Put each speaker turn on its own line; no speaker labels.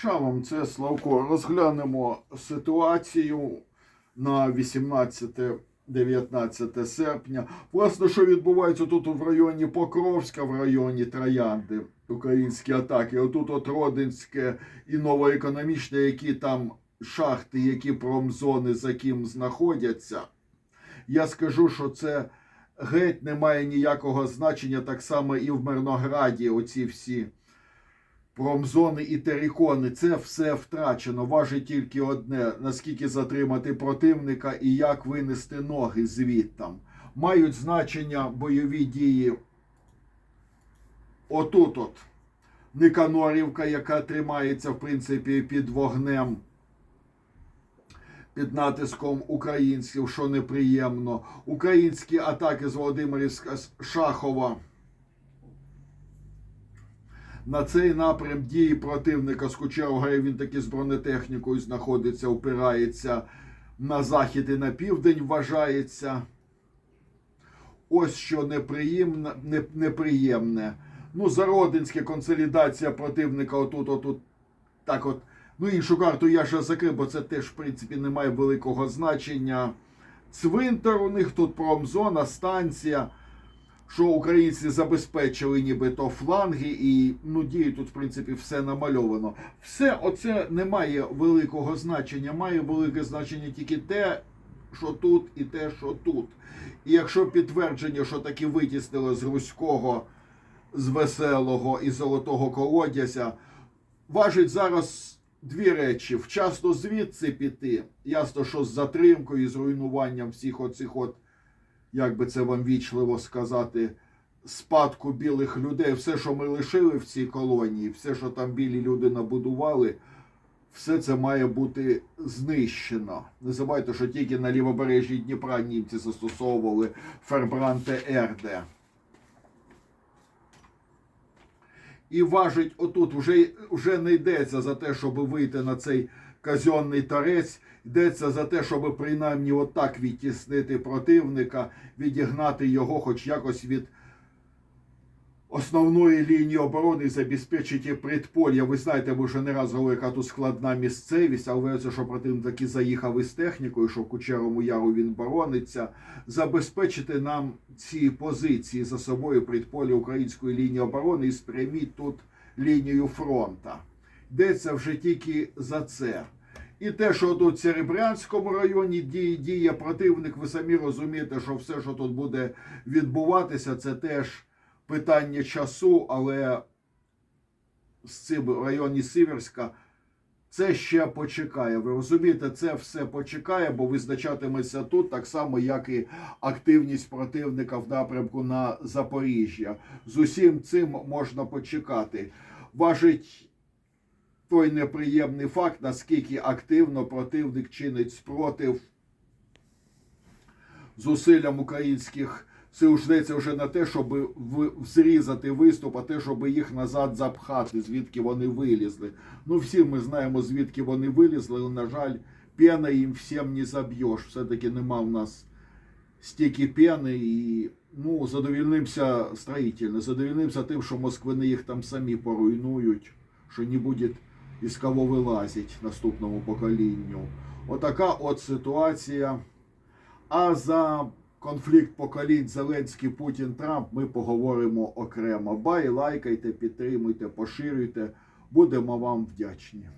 Шалом, це Славко. Розглянемо ситуацію на 18-19 серпня. Власне, що відбувається тут в районі Покровська, в районі Троянди, українські атаки. Отут от Родинське і новоекономічне, які там шахти, які промзони за ким знаходяться. Я скажу, що це геть не має ніякого значення, так само і в Мирнограді. Оці всі промзони і терикони. Це все втрачено. Важить тільки одне: наскільки затримати противника і як винести ноги звідтам. Мають значення бойові дії. Отут от. Никанорівка, яка тримається, в принципі, під вогнем під натиском українців, що неприємно. Українські атаки з Володимирівська Шахова. На цей напрям дії противника з Кучерогою він таки з бронетехнікою знаходиться, опирається на захід і на південь, вважається. Ось що неприємне, неприємне. Ну, Зародинське консолідація противника отут, отут, так от. Ну, іншу карту я ще закрив, бо це теж, в принципі, не має великого значення. Цвинтар у них тут промзона, станція, що українці забезпечили нібито фланги, і ну, дії тут, в принципі, все намальовано. Все оце не має великого значення. Має велике значення тільки те, що тут, і те, що тут. І якщо підтвердження, що таки витіснили з руського, з веселого і золотого колодязя, важить зараз дві речі: вчасно звідси піти. Ясно, що з затримкою, з руйнуванням всіх оцих, от, як би це вам вічливо сказати, спадку білих людей, все, що ми лишили в цій колонії, все, що там білі люди набудували. Все це має бути знищено. Не забувайте, що тільки на лівобережжі Дніпра німці застосовували Фербранте Ерде. І важить отут вже, вже не йдеться за те, щоб вийти на цей казенний тарець, йдеться за те, щоб принаймні отак відтіснити противника, відігнати його хоч якось від основної лінії оборони і забезпечити предполя. Ви знаєте, ви вже не раз говорили, яка тут складна місцевість, але виявляється, що противник таки заїхав із технікою, що в Кучерому Яру він борониться. Забезпечити нам ці позиції за собою предполя української лінії оборони і спряміть тут лінію фронта. Йдеться вже тільки за це. І те, що тут в Серебрянському районі діє, діє противник, ви самі розумієте, що все, що тут буде відбуватися, це теж питання часу, але з цим в районі Сіверська це ще почекає. Ви розумієте, це все почекає, бо визначатиметься тут так само, як і активність противника в напрямку на Запоріжжя. З усім цим можна почекати. Важить той неприємний факт, наскільки активно противник чинить спротив зусиллям українських сил ждеться вже на те, щоб зрізати виступ, а те, щоб їх назад запхати, звідки вони вилізли. Ну, всі ми знаємо, звідки вони вилізли, але, на жаль, пена їм всім не заб'єш. Все-таки нема в нас стільки пени і ну, задовільнимося строїтельно, задовільнимося тим, що москвини їх там самі поруйнують, що не буде із кого вилазить наступному поколінню. Отака от ситуація. А за конфлікт поколінь Зеленський, Путін, Трамп ми поговоримо окремо. Бай, лайкайте, підтримуйте, поширюйте. Будемо вам вдячні.